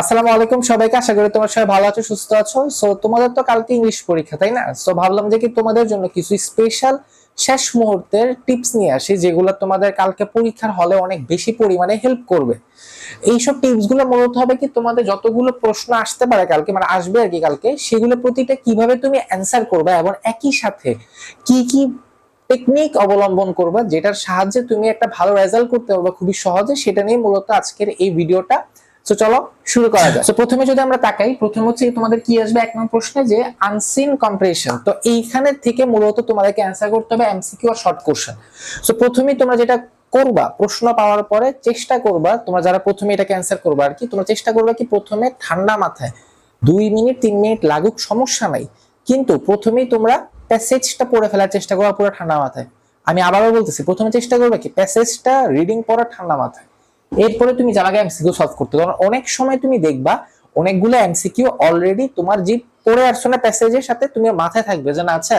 আসসালামু আলাইকুম সবাইকে, আশা করি তোমার সবাই ভালো আছো, সুস্থ আছো। সো তোমাদের তো কালকে ইংলিশ পরীক্ষা, তাই না? সো ভাবলাম যে কি তোমাদের জন্য কিছু স্পেশাল শেষ মুহূর্তের টিপস নিয়ে আসি, যেগুলো তোমাদের কালকে পরীক্ষার হলে অনেক বেশি পরিমাণে হেল্প করবে। এইসব টিপসগুলো মূলত হবে কি, তোমাদের যতগুলো প্রশ্ন আসতে পারে কালকে মানে আসবে আর কি কালকে, সেগুলো প্রতিটা কীভাবে তুমি অ্যান্সার করবে এবং একই সাথে কি কি টেকনিক অবলম্বন করবে, যেটার সাহায্যে তুমি একটা ভালো রেজাল্ট করতে পারবে খুবই সহজে, সেটা নিয়ে মূলত আজকের এই ভিডিওটা তো চলো শুরু করা যাক। তো প্রথমে যদি আমরা তাকাই, প্রথমে হচ্ছে তোমাদের কি আসবে? এক নম্বর প্রশ্নে যে আনসিন কম্প্রেশন তো এইখানে থেকে মূলত তোমাদেরকে অ্যান্সার করতে হবে এমসিকিউ আর শর্ট কোশ্চেন সো প্রথমেই তোমরা যেটা করবা, প্রশ্ন পাওয়ার পরে চেষ্টা করবা, তোমরা যারা প্রথমে এটাকে অ্যান্সার করবা আর কি, তোমরা চেষ্টা করবা কি প্রথমে ঠান্ডা মাথায়, দুই মিনিট, তিন মিনিট লাগুক, সমস্যা নাই। কিন্তু প্রথমেই তোমরা প্যাসেজটা পড়ে ফেলার চেষ্টা করবা পুরো ঠান্ডা মাথায়। আমি আবারও বলতেছি, প্রথমে চেষ্টা করবে কি প্যাসেজটা রিডিং পড়া ঠান্ডা মাথায়। এরপরে তুমি যাবে এমসিকিউ সলভ করতে কারণ অনেক সময় তুমি দেখবা, অনেকগুলো এমসিকিউ অলরেডি তোমার যে পড়ে আসছো না প্যাসেজের সাথে, তুমি মাথায় থাকবে যে না আচ্ছা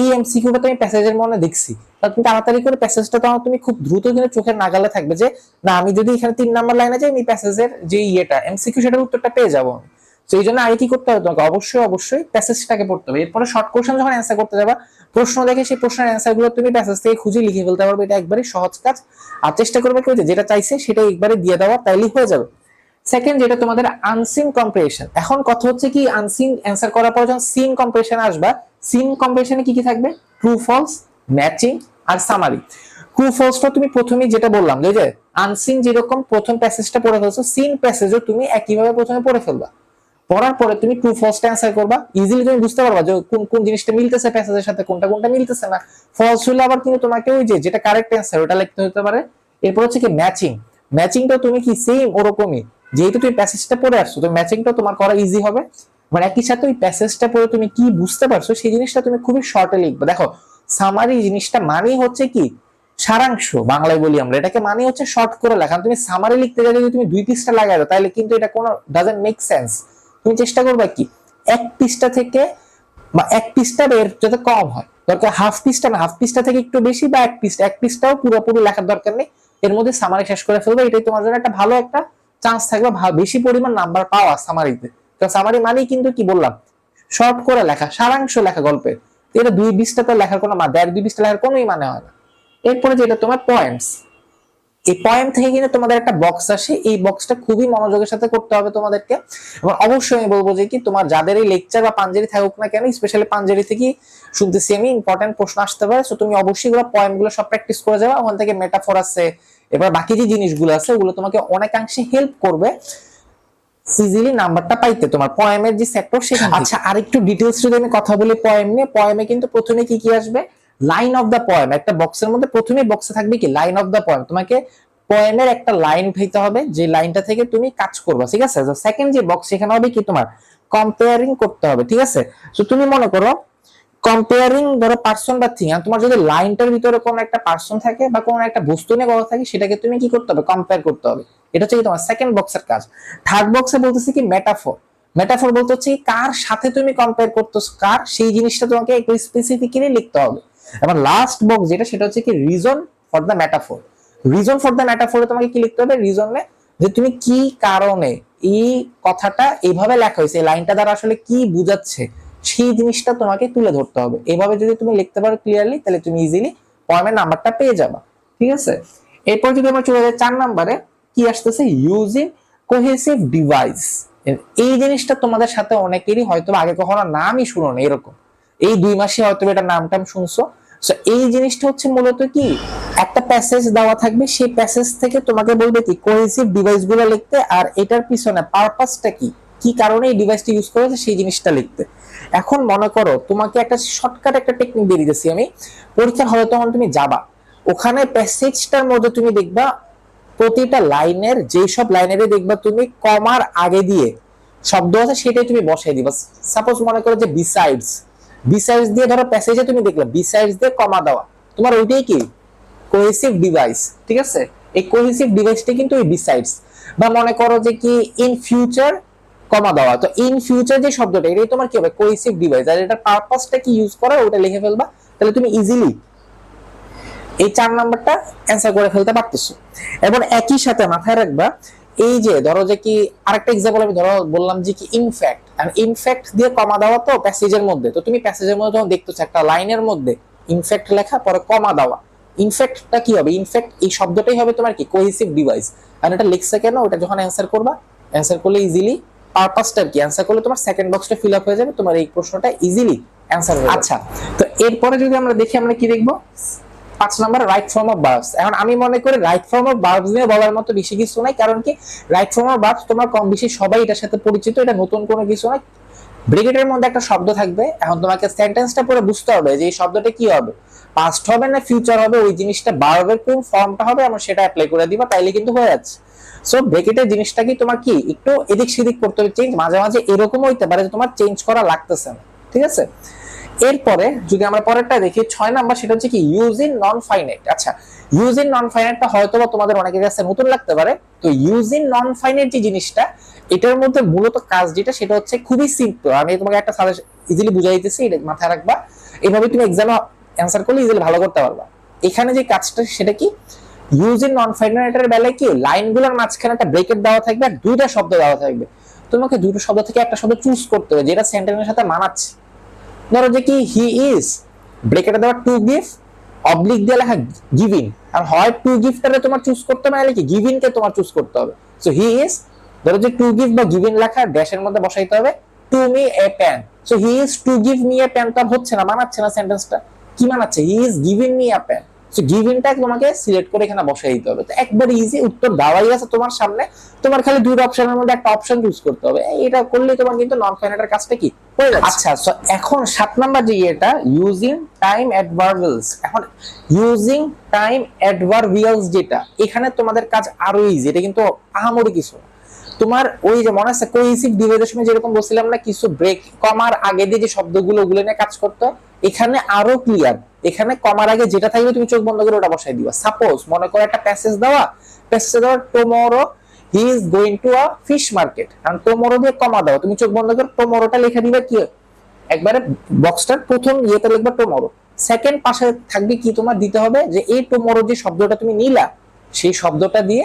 এই এমসিকিউটা তুমি প্যাসেজের মনে দেখছি। তুমি তাড়াতাড়ি করে প্যাসেজটা তখন তুমি খুব দ্রুত কিন্তু চোখের নাগালে থাকবে যে, না, আমি যদি এখানে তিন নাম্বার লাইনে যাই, আমি প্যাসেজের যে ইয়েটা এমসিকিউ সেটার উত্তরটা পেয়ে যাব তো এই জন্য আগে কি করতে হবে তোমাকে? অবশ্যই অবশ্যই প্যাসেজটাকে পড়তে হবে। এরপরে শর্ট কোশ্চেন যখন অ্যান্সার করতে যাবা, প্রশ্ন দেখে সেই প্রশ্নের অ্যান্সারগুলো তুমি প্যাসেজ থেকে খুঁজে লিখে ফেলতে পারবে। এটা একবারে সহজ কাজ। আর চেষ্টা করবে কি ওই যে যেটা চাইছে সেটা একবারে দিয়ে দেওয়া, তাইলেই হয়ে যাবে। সেকেন্ড যেটা তোমাদের আনসিন কম্পারেশন এখন কথা হচ্ছে কি আনসিন অ্যান্সার করার পর যখন সিন কম্পারেশন আসবা সিন কম্পারেশনে কি কি থাকবে? ট্রু ফলস ম্যাচিং আর সামারি ট্রু ফলসটা তুমি প্রথমেই যেটা বললাম, যে আনসিন যেরকম প্রথম প্যাসেজটা পড়ে ফেলছো সিন প্যাসেজও তুমি একইভাবে প্রথমে পড়ে ফেলবা। পড়ার পরে তুমি ট্রু ফলসটা অ্যান্সার করবা? ইজিলি তুমি বুঝতে পারবা যে কোন কোন জিনিসটা মিলতেছে প্যাসেজের সাথে, কোনটা কোনটা মিলতেছে না। ফলস হলে আবার কিন্তু তোমাকে ওই যে, যেটা কারেক্ট অ্যান্সার ওটা লিখতে হতে পারে। এরপর হচ্ছে কি ম্যাচিং ম্যাচিংটা তুমি কি সেম ওরকমই? যেহেতু তুমি প্যাসেজটা পড়ে আসছো, তো ম্যাচিংটা তোমার করা ইজি হবে। মানে একই সাথে ওই প্যাসেজটা পড়ে তুমি কি বুঝতে পারছ, সেই জিনিসটা তুমি খুবই শর্টে লিখবে। দেখো সামারি জিনিসটা মানেই হচ্ছে কি? সারাংশ, বাংলায় বলি আমরা। এটাকে মানে হচ্ছে শর্ট করে লেখা। তুমি সামারি লিখতে গেলে যদি তুমি দুই পৃষ্ঠা লাগাই দাও, তাহলে কিন্তু এটা কোনো ডাজেন্ট মেক সেন্স তুমি চেষ্টা করবে কি? এক পৃষ্ঠা থেকে বা এক পৃষ্ঠা এর যাতে কম হয়। দরকার হাফ পৃষ্ঠা না হাফ পৃষ্ঠা থেকে একটু বেশি বা এক পৃষ্ঠা এক পৃষ্ঠাও পুরোপুরি লেখার দরকার নেই। এর মধ্যে সামারি শেষ করে ফেলবে, এটাই তোমার জন্য একটা ভালো একটা চান্স থাকবে বেশি পরিমাণ নাম্বার পাওয়া সামারিতে কারণ সামারি মানেই কিন্তু কি বললাম? শর্ট করে লেখা, সারাংশ লেখা গল্পের। এটা দুই বিশটা তো লেখার কোনো দেড় দুই বিশটা লেখার কোনোই মানে হয় না। এরপরে যেটা তোমার পয়েন্টস এই পয়েন্ট থেকে কিন্তু তোমাদের একটা বক্স আসে। এই বক্সটা খুবই মনোযোগের সাথে করতে হবে তোমাদেরকে। এবং অবশ্যই আমি বলব যে কি, তোমার যাদের এই লেকচার বা পাঞ্জেরি থাকুক না কেন স্পেশালি পাঞ্জেরি থেকে শুনতেছি আমি ইম্পর্টেন্ট প্রশ্ন আসতে পারে। সো তুমি অবশ্যই গুলো পয়েন্টগুলো সব প্র্যাকটিস করে যাবে। ওখান থেকে মেটাফোর আছে। এবার বাকি যে জিনিসগুলো আছে, ওগুলো তোমাকে অনেকাংশে হেল্প করবে ইজিলি নাম্বারটা পাইতে। তোমার পয়েমের যে সেক্টর সেখানে আচ্ছা আরেকটু ডিটেলস যদি আমি কথা বলি পয়েম নিয়ে পয়েমে কিন্তু প্রথমে কি কি আসবে? লাইন অফ দা পয়েম একটা বক্সের মধ্যে প্রথমেই বক্সে থাকবে কি? লাইন অফ দা পয়েম তোমাকে পয়েমের একটা লাইন উঠাইতে হবে, যে লাইনটা থেকে তুমি কাজ করবে, ঠিক আছে? সেকেন্ড যে বক্স সেখানে হবে কি তোমার? কম্পেয়ারিং করতে হবে, ঠিক আছে? তো তুমি মনে করো কম্পেয়ারিং ধরো পার্সন বা থিং তোমার যদি লাইনটার ভিতরে কোনো একটা পার্সন থাকে বা কোনো একটা বস্তু নিয়ে কথা থাকে, সেটাকে তুমি কি করতে হবে? কম্পেয়ার করতে হবে। এটা হচ্ছে তোমার সেকেন্ড বক্সের কাজ। থার্ড বক্সে বলতেছি কি মেটাফোর মেটাফোর বলতে হচ্ছে কার সাথে তুমি কম্পেয়ার করতেছো? কার? সেই জিনিসটা তোমাকে একটু স্পেসিফিক্যালি লিখতে হবে। এবং লাস্ট বক্স যেটা, সেটা হচ্ছে কি reason for the metaphor reason for the মেটাফোরে তোমাকে কি লিখতে হবে? রিজনে যে তুমি কি কারণে এই কথাটা এইভাবে লেখা হয়েছে, এই লাইনটা দ্বারা আসলে কি বুঝাচ্ছে, সেই জিনিসটা তোমাকে তুলে ধরতে হবে। এভাবে যদি তুমি লিখতে পারো ক্লিয়ারলি তাহলে তুমি ইজিলি পয়েন্টের নাম্বারটা পেয়ে যাবা। ঠিক আছে? এরপর যদি আমরা চলে যাই চার নাম্বারে, কি আসতেছে? ইউজিং কোহেসিভ ডিভাইস এই জিনিসটা তোমাদের সাথে অনেকেরই হয়তো আগে কখনো নামই শুনো না এরকম। এই দুই মাসে হয়তো এটা নাম টাম শুনছো এই জিনিসটা হচ্ছে মূলত কি? একটা প্যাসেজ দেওয়া থাকবে, সেই প্যাসেজ থেকে তোমাকে বলবে কি কোহেসিভ ডিভাইসগুলো লিখতে আর এটার পিছনে পারপাসটা কি? কি কারণে এই ডিভাইসটা ইউজ করেছে, সেই জিনিসটা লিখতে। এখন মনে করো, তোমাকে একটা শর্টকাট একটা টেকনিক দিয়ে দিতেছি আমি। পরীক্ষার হলে তখন তুমি যাবা। ওখানে প্যাসেজটার মধ্যে তুমি দেখবা, প্রতিটা লাইনের যেই সব লাইনের দেখবা তুমি কমার আগে দিয়ে শব্দ আছে, সেটাই তুমি বসাই দিবা। সাপোজ মনে করো যে বিসাইডস বিসাইডস দিয়ে ধরো প্যাসেজে তুমি দেখলে বিসাইডস দিয়ে কমা দেওয়া। তোমার ওইটাই কি? কোহেসিভ ডিভাইস ঠিক আছে? এই কোহেসিভ ডিভাইসটা কিন্তু ওই বিসাইডস বা মনে করো যে কি ইন ফিউচার কমা দেওয়া। তো ইন ফিউচার যে শব্দটা, এটাই তোমার কি হবে? কোহেসিভ ডিভাইস আর এটার পারপাসটা কি ইউজ করা? ওটা লিখে ফেলবা। তাহলে তুমি ইজিলি এই চার নাম্বারটা অ্যান্সার করে ফেলতে পারতেছো। এবং একই সাথে মাথায় রাখবা এই যে ধরো যে কি আরেকটা এক্সাম্পল আমি ধরো বললাম যে কি ইনফ্যাক্ট আর ইনফ্যাক্ট দিয়ে কমা দেওয়া তো প্যাসেজের মধ্যে। তো তুমি প্যাসেজের মধ্যে যখন দেখতেছো একটা লাইনের মধ্যে ইনফ্যাক্ট লেখা, পরে কমা দেওয়া। ইনফ্যাক্টটা কি হবে? ইনফ্যাক্ট এই শব্দটাই হবে তোমার কি? কোহেসিভ ডিভাইস আর এটা লিখছে কেন? ওটা যখন অ্যান্সার করবা অ্যান্সার করলে ইজিলি পারপাসটা কি? অ্যান্সার করলে তোমার সেকেন্ড বক্সটা ফিল আপ হয়ে যাবে, তোমার এই প্রশ্নটা ইজিলি অ্যান্সার আচ্ছা তো এরপরে যদি আমরা দেখি, আমরা কি দেখব? পাঁচ number right form of verbs এখন আমি মনে করি রাইট ফর্ম অফ বার্বস নিয়ে বলার মতো বেশি কিছু নাই, কারণ কি রাইট ফর্ম অফ বার্বস তোমার কম বেশি সবাই এটার সাথে পরিচিত, এটা নতুন কোনো কিছু নয়। ব্রিগেডের মধ্যে একটা শব্দ থাকবে, এখন তোমাকে সেন্টেন্সটা পুরো বুঝতে হবে যে এই শব্দটা কি হবে। পাস্ট হবে না ফিউচার হবে, ওই জিনিসটা বার্বের কোন ফর্মটা হবে, আমরা সেটা অ্যাপ্লাই করে দিবা, তাইলে কিন্তু হয়ে যাচ্ছে। সো ব্রেকেটের জিনিসটা কি তোমার কি? একটু এদিক সেদিক করতে হবে চেঞ্জ মাঝে মাঝে এরকমও হইতে পারে যে তোমার চেঞ্জ করা লাগতেছে না, ঠিক আছে? এরপরে যদি আমরা পরেরটা দেখি, ছয় নাম্বার সেটা হচ্ছে কি ইউজ ইন নন ফাইনাইট আচ্ছা ইউজ ইন নন ফাইনাইটটা হয়তো বা তোমাদের অনেকের কাছে নতুন লাগতে পারে। তো ইউজ ইন নন ফাইনাইট যে জিনিসটা, এটার মধ্যে মূলত কাজ যেটা, সেটা হচ্ছে খুবই সিম্পল আমি তোমাকে একটা সাজেশন ইজিলি বুঝাই দিতেছি, এটা মাথায় রাখবা। এভাবে তুমি এক্সামে অ্যান্সার করলে ইজিলি ভালো করতে পারবা। এখানে যে কাজটা, সেটা কি? ইউজ ইন নন ফাইনাইটের বেলায় কি লাইনগুলোর মাঝখানে একটা ব্রেকেট দেওয়া থাকবে আর দুইটা শব্দ দেওয়া থাকবে। তোমাকে দুটো শব্দ থেকে একটা শব্দ চুজ করতে হবে, যেটা সেন্টেন্সের সাথে মানাচ্ছে। ধরো যে কি হি ইজ ব্রেকেটে দেওয়া টু গিফট অবলিক দিয়ে লেখা গিভিং আর হয় টু গিফটারে তোমার চুজ করতে হবে, নাহলে কি গিভিং কে তোমার চুজ করতে হবে। সো হি ইজ ধরো যে টু গিফট বা গিভিং লেখা ড্যাশের মধ্যে বসাইতে হবে to me a pen so he is to give me a pen তো আর হচ্ছে না, মানাচ্ছে না সেন্টেন্সটা কি মানাচ্ছে? He is giving me a pen so তোমাকে সিলেক্ট করে এখানে দিতে হবে। তো একবার ইজি উত্তর আছে তোমার সামনে। তোমার খালি দুটো অপশনের মধ্যে একটা অপশন চুজ করতে হবে। এটা করলে তোমার কিন্তু নন ফাইনাইটের কাজটা কি? হয়ে যাচ্ছে। আচ্ছা সো এখন সাত নাম্বার যে ইয়েটা ইউজিং টাইম অ্যাডভার্বিয়ালস এখন ইউজিং টাইম অ্যাডভার্বিয়ালস যেটা, এখানে তোমাদের কাজ আরও ইজি এটা কিন্তু আহামরি কিছু না। তোমার ওই যে মনে আছে কোহেসিভ ডিভাইসের সময় যেরকম বলছিলাম না, কিছু ব্রেক কমার আগে দিয়ে যে শব্দগুলো, ওগুলো নিয়ে কাজ করতো, এখানে আরও ক্লিয়ার এখানে কমার আগে যেটা থাকবে তুমি চোখ বন্ধ করে ওটা বসাই দিবা। সাপোজ মনে করো একটা প্যাসেজ দেওয়া প্যাসেজ দেওয়া tomorrow he is going to a fish market কারণ টুমরো দিয়ে কমা দাও। তুমি চোখ বন্ধ করে টুমরোটা লিখে দিবে কি? একবারে বক্সটার প্রথম ইয়েতে লিখবা টুমরো সেকেন্ড পাশে থাকবে কি তোমার? দিতে হবে যে এই টুমরো যে শব্দটা তুমি নিলা, সেই শব্দটা দিয়ে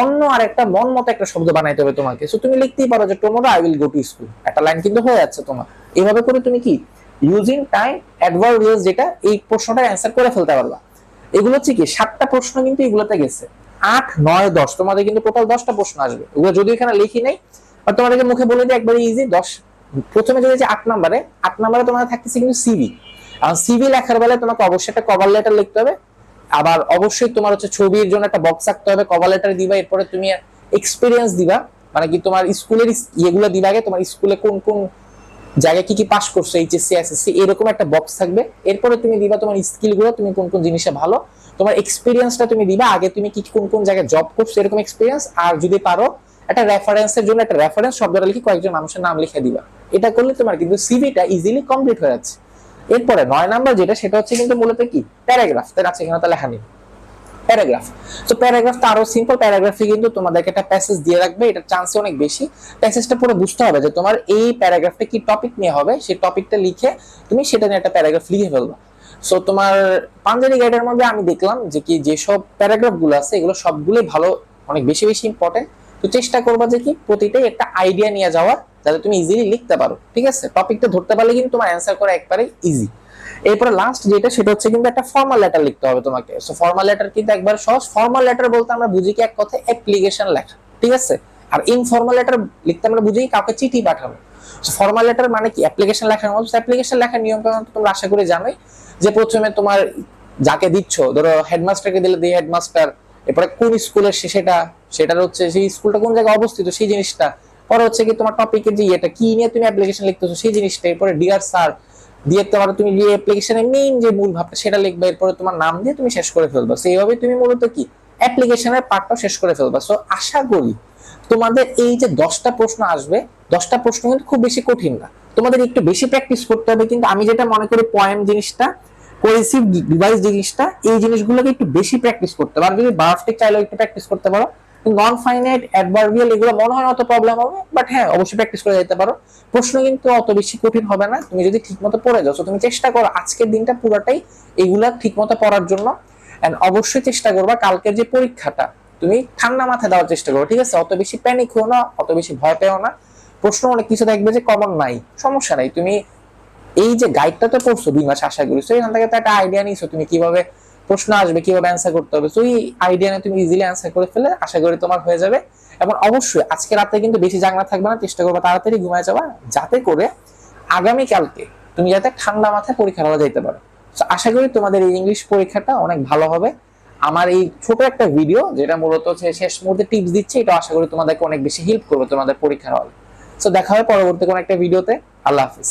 অন্য আরেকটা মন মতো একটা শব্দ বানাইতে হবে তোমাকে। সো তুমি লিখতেই পারো যে tomorrow I will go to school একটা লাইন কিন্তু হয়ে যাচ্ছে তোমার। এভাবে করে তুমি কি? ইউজিং টাইম অ্যাডভার্বিয়ালস যেটা, এই প্রশ্নটা অ্যান্সার করে ফেলতে পারবা। এগুলো হচ্ছে কি? সাতটা প্রশ্ন কিন্তু এগুলোতে গেছে। আট, নয়, দশ। তোমাদের কিন্তু টোটাল দশটা প্রশ্ন আসবে। ওগুলো যদি এখানে লিখি নেই আর তোমাদেরকে মুখে বলে দিই একবারে ইজি দশ। প্রথমে যদি আট নাম্বারে আট নাম্বারে তোমাদের থাকতেছে কিন্তু সিভি আর সিভি লেখার বেলায় তোমাকে অবশ্যই একটা কভার লেটার লিখতে হবে। আবার অবশ্যই তোমার হচ্ছে ছবির জন্য একটা বক্স রাখতে হবে কভার লেটার দিবা, এরপরে তুমি এক্সপিরিয়েন্স দিবা। মানে কি তোমার স্কুলের ইয়েগুলো দিবা আগে, তোমার স্কুলে কোন কোন জায়গায় কি কি পাস করছ এইচএসসি এসএসসি এরকম একটা বক্স থাকবে। এরপরে তুমি দিবা তোমার স্কিলগুলো, তুমি কোন কোন জিনিসে ভালো। তোমার এক্সপিরিয়েন্সটা তুমি দিবা, আগে তুমি কি কোন কোন জায়গায় জব করছ, এরকম এক্সপিরিয়েন্স আর যদি পারো, একটা রেফারেন্সের জন্য একটা রেফারেন্স শব্দটা লিখে কয়েকজন মানুষের নাম লিখে দিবা। এটা করলে তোমার কিন্তু সিভিটা ইজিলি কমপ্লিট হয়ে যাচ্ছে। এরপরে নয় নাম্বার যেটা, সেটা হচ্ছে কিন্তু মূলত কি? প্যারাগ্রাফ। তার আছে এখানে তো লেখা নেই। প্যারাগ্রাফ। তো প্যারাগ্রাফটা আরও সিম্পল প্যারাগ্রাফে কিন্তু তোমাদেরকে একটা প্যাসেজ দিয়ে রাখবে, এটার চান্স অনেক বেশি। প্যাসেজটা পুরো বুঝতে হবে যে তোমার এই প্যারাগ্রাফটা কি টপিক নিয়ে হবে সেই টপিকটা লিখে তুমি সেটা নিয়ে একটা প্যারাগ্রাফ লিখে ফেলবা। সো তোমার পাঞ্জাবি গাইডের মধ্যে আমি দেখলাম যে কি, যেসব প্যারাগ্রাফগুলো আছে, এগুলো সবগুলোই ভালো, অনেক বেশি বেশি ইম্পর্টেন্ট তো চেষ্টা করবা যে কি প্রতিটাই একটা আইডিয়া নিয়ে যাওয়া, যাতে তুমি ইজিলি লিখতে পারো, ঠিক আছে? টপিকটা ধরতে পারলে কিন্তু তোমার অ্যান্সার করা একবারে ইজি এরপরে লাস্ট যেটা, সেটা হচ্ছে কিন্তু একটা ফর্মাল লেটার লিখতে হবে তোমাকে। সো ফর্মাল লেটার কিন্তু একবার সহজ। ফর্মাল লেটার বলতে আমরা বুঝি কি এক কথা অ্যাপ্লিকেশন লেখা, ঠিক আছে? আর ইনফর্মাল লেটার লিখতে আমরা বুঝি কাউকে চিঠি পাঠানো। ফর্মাল লেটার মানে কি? অ্যাপ্লিকেশন লেখার মতো। অ্যাপ্লিকেশন লেখার নিয়ম কানুন তোমরা আশা করে জানোই যে প্রথমে তোমার যাকে দিচ্ছ, ধরো হেডমাস্টারকে দিলে দিয়ে হেডমাস্টার এরপরে কোন স্কুলের সে সেটা, সেটার হচ্ছে সেই স্কুলটা কোন জায়গায় অবস্থিত, সেই জিনিসটা। পরে হচ্ছে কি তোমার টপিকের যে ইয়েটা কি নিয়ে তুমি অ্যাপ্লিকেশন লিখতেছো, সেই জিনিসটা। এরপরে ডিয়ার স্যার দিয়ে তোমার তুমি যে অ্যাপ্লিকেশনের মেইন যে মূল ভাবটা, সেটা লিখবে। এরপরে তোমার নাম দিয়ে তুমি শেষ করে ফেলবা। সো এইভাবে তুমি মূলত কি? অ্যাপ্লিকেশনের পার্টটা শেষ করে ফেলবা। সো আশা করি তোমাদের এই যে দশটা প্রশ্ন আসবে, দশটা প্রশ্ন কিন্তু খুব বেশি কঠিন না। তোমাদের একটু বেশি প্র্যাকটিস করতে হবে। কিন্তু আমি যেটা মনে করি পয়েন্ট জিনিসটা কোহেসিভ ডিভাইস জিনিসটা এই জিনিসগুলোকে একটু বেশি প্র্যাকটিস করতে আর যদি বায়োফটিক চাইলেও একটু প্র্যাকটিস করতে পারো। নন ফাইনাইট অ্যাডভার্বিয়াল এগুলো মনে হয় অত প্রবলেম হবে বাট হ্যাঁ অবশ্যই প্র্যাকটিস করে যেতে পারো। প্রশ্ন কিন্তু অত বেশি কঠিন হবে না। তুমি যদি ঠিকমতো পড়ে So, তুমি চেষ্টা করো আজকের দিনটা পুরোটাই এগুলা ঠিকমতো পড়ার জন্য। এন্ড অবশ্যই চেষ্টা করবা কালকের যে পরীক্ষাটা তুমি ঠান্ডা মাথায় দেওয়ার চেষ্টা করো ঠিক আছে? অত বেশি প্যানিক হও না অত বেশি ভয় পেও না। প্রশ্ন অনেক কিছু দেখবে যে কমন নাই সমস্যা নাই। তুমি এই যে গাইডটা তো পড়ছো, দুই মাস আশা করি। তো এখান থেকে তো একটা আইডিয়া নিছো, তুমি কীভাবে প্রশ্ন আসবে, কীভাবে অ্যান্সার করতে হবে। তো এই আইডিয়া নিয়ে তুমি ইজিলি অ্যান্সার করে ফেলে, আশা করি তোমার হয়ে যাবে। এবং অবশ্যই, আজকে রাতে কিন্তু বেশি জাগনা থাকবে না, চেষ্টা করবে তাড়াতাড়ি ঘুমায় যাওয়া, যাতে করে আগামী কালকে তুমি যাতে ঠান্ডা মাথায় পরীক্ষা হওয়া যেতে পারো। তো আশা করি তোমাদের এই ইংলিশ পরীক্ষাটা অনেক ভালো হবে। আমার এই ছোট একটা ভিডিও যেটা মূলত হচ্ছে শেষ মুহূর্তে টিপস দিচ্ছে, এটা আশা করি তোমাদেরকে অনেক বেশি হেল্প করবে তোমাদের পরীক্ষার হলে। তো দেখা হবে পরবর্তী কোনো একটা ভিডিওতে আল্লাহ হাফিজ।